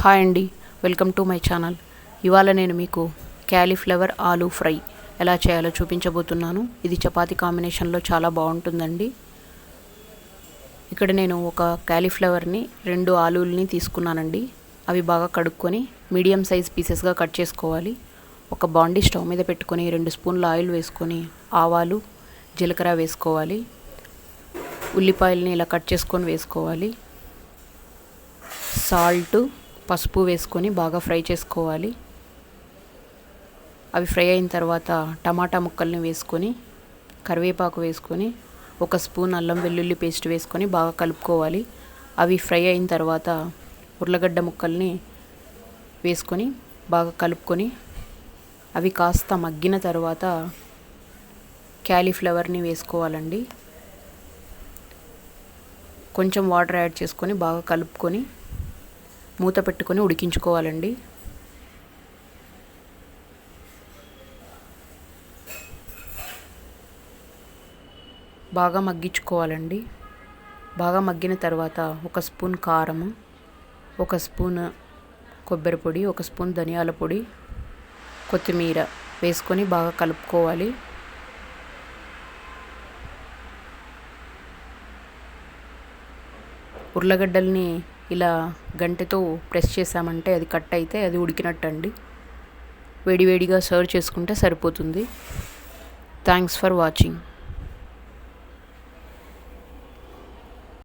Hi అండి welcome to my channel. ఇవాళ నేను మీకు క్యాలీఫ్లవర్ ఆలూ ఫ్రై ఎలా చేయాలో చూపించబోతున్నాను. ఇది చపాతి కాంబినేషన్లో చాలా బాగుంటుందండి. ఇక్కడ నేను ఒక క్యాలీఫ్లవర్ని రెండు ఆలూల్ని తీసుకున్నానండి. అవి బాగా కడుక్కొని మీడియం సైజ్ పీసెస్గా కట్ చేసుకోవాలి. ఒక బాండీ స్టవ్ మీద పెట్టుకొని రెండు స్పూన్ల ఆయిల్ వేసుకొని ఆవాలు జీలకర్ర వేసుకోవాలి. ఉల్లిపాయలని ఇలా కట్ చేసుకొని వేసుకోవాలి. సాల్ట్ పసుపు వేసుకొని బాగా ఫ్రై చేసుకోవాలి. అవి ఫ్రై అయిన తర్వాత టమాటా ముక్కల్ని వేసుకొని కరివేపాకు వేసుకొని ఒక స్పూన్ అల్లం వెల్లుల్లి పేస్ట్ వేసుకొని బాగా కలుపుకోవాలి. అవి ఫ్రై అయిన తర్వాత ఉర్లగడ్డ ముక్కల్ని వేసుకొని బాగా కలుపుకొని అవి కాస్త మగ్గిన తర్వాత క్యాలీఫ్లవర్ని వేసుకోవాలండి. కొంచెం వాటర్ యాడ్ చేసుకొని బాగా కలుపుకొని మూత పెట్టుకొని ఉడికించుకోవాలండి. బాగా మగ్గించుకోవాలండి. బాగా మగ్గిన తర్వాత ఒక స్పూన్ కారము ఒక స్పూన్ కొబ్బరి పొడి ఒక స్పూన్ ధనియాల పొడి కొత్తిమీర వేసుకొని బాగా కలుపుకోవాలి. ఉర్లగడ్డల్ని ఇలా గంటెతో ప్రెస్ చేసామంటే అది కట్ అయితే అది ఉడికినట్టు అండి వేడివేడిగా సర్వ్ చేసుకుంటే సరిపోతుంది. Thanks for watching